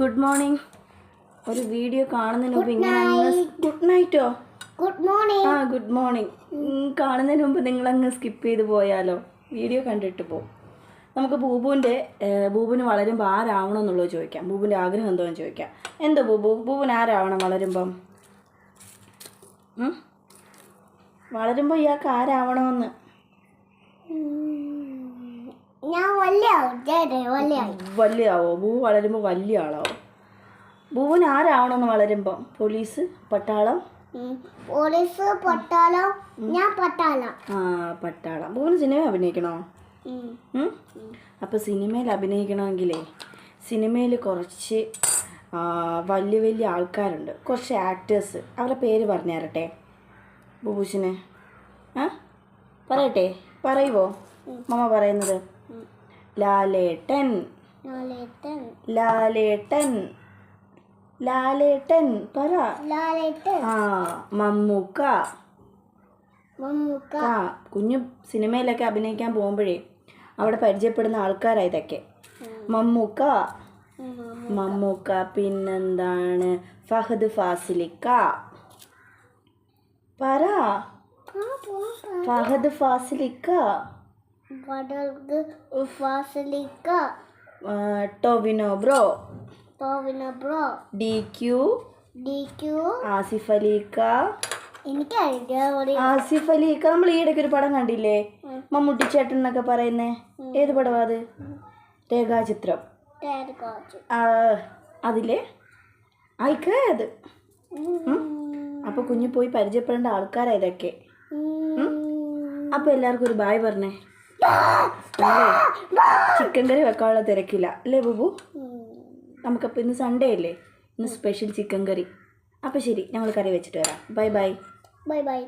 Good morning ഒരു video കാണുന്നതിന് മുമ്പ് ഇങ്ങനെ ഗുഡ് നൈറ്റോ ഗുഡ് മോർണിംഗ് ആ ഗുഡ് മോർണിംഗ് കാണുന്നതിന് മുമ്പ് നിങ്ങൾ അങ്ങ് സ്കിപ്പ് ചെയ്ത് പോയാലോ? വീഡിയോ കണ്ടിട്ട് പോകും നമുക്ക് ബൂബുവിന്റെ ബൂബുവിന് വളരുമ്പോൾ ആരാവണം എന്നുള്ളത് ചോദിക്കാം. ബൂബുവിന്റെ ആഗ്രഹം എന്തോന്ന് ചോദിക്കാം. എന്തോ ബൂബു? ബൂബുവിന് ആരാവണം വളരുമ്പം? വളരുമ്പോൾ ഇയാൾക്ക് ആരാവണമെന്ന്? ഞാൻ വലിയ ആൾക്കാരെ വലിയ വളരുമ്പോൾ ആളാവോ. ബൂവിന് ആരാവണമെന്ന് വളരുമ്പോ? പോലീസ് പട്ടാളം? പോലീസ് പട്ടാളം ഞാൻ പട്ടാളം. ആ പട്ടാളം. ബൂവിന് സിനിമ അഭിനയിക്കണോ? അപ്പോൾ സിനിമയിൽ അഭിനയിക്കണമെങ്കിലേ സിനിമയിൽ കുറച്ച് വലിയ വലിയ ആൾക്കാരുണ്ട്. കുറച്ച് ആക്ടേഴ്സ് അവരുടെ പേര് പറഞ്ഞു തരട്ടെ ബൂബൂസിന് ആ? പറയട്ടെ? പറയുവോ? മമ്മ പറയുന്നത്. ലാലേട്ടൻ. ലാലേട്ടൻ. ലാലേട്ടൻ. ലാലേട്ടൻ പറ. ലാലേട്ടൻ. ആ മമ്മൂക്ക. മമ്മൂക്ക. ആ കുഞ്ഞു സിനിമയിലൊക്കെ അഭിനയിക്കാൻ പോകുമ്പോഴേ അവിടെ പരിചയപ്പെടുന്ന ആൾക്കാരാ ഇതൊക്കെ. മമ്മൂക്ക. മമ്മൂക്ക. പിന്നെന്താണ്? ഫഹദ് ഫാസിലിക്ക. പറ. ഫഹദ് ഫാസിലിക്ക. ഫാസിലിക്ക Tovino bro. Tovino bro. D Q. D Q. Asif അലിക്ക. എനിക്ക് ആസിഫ് അലിക്ക നമ്മൾ ഈ ഇടയ്ക്ക് ഒരു പടം കണ്ടില്ലേ? മമ്മൂട്ടി ചേട്ടൻ എന്നൊക്കെ പറയുന്നേ. ഏത് പടമാ അത്? രേഖാചിത്രം. അതിലെ? ആയിക്കേ അത്. അപ്പൊ കുഞ്ഞു പോയി പരിചയപ്പെടേണ്ട ആൾക്കാരാ ഇതൊക്കെ. അപ്പൊ എല്ലാവർക്കും ഒരു ബായ് പറഞ്ഞേ. ചിക്കൻ കറി വെക്കാനുള്ള തിരക്കില്ല. അല്ലേ ബുബു? നമുക്കപ്പോൾ ഇന്ന് സൺഡേ അല്ലേ? ഇന്ന് സ്പെഷ്യൽ ചിക്കൻ കറി. അപ്പോൾ ശരി ഞങ്ങൾ കറി വെച്ചിട്ട് വരാം. Bye bye bye bye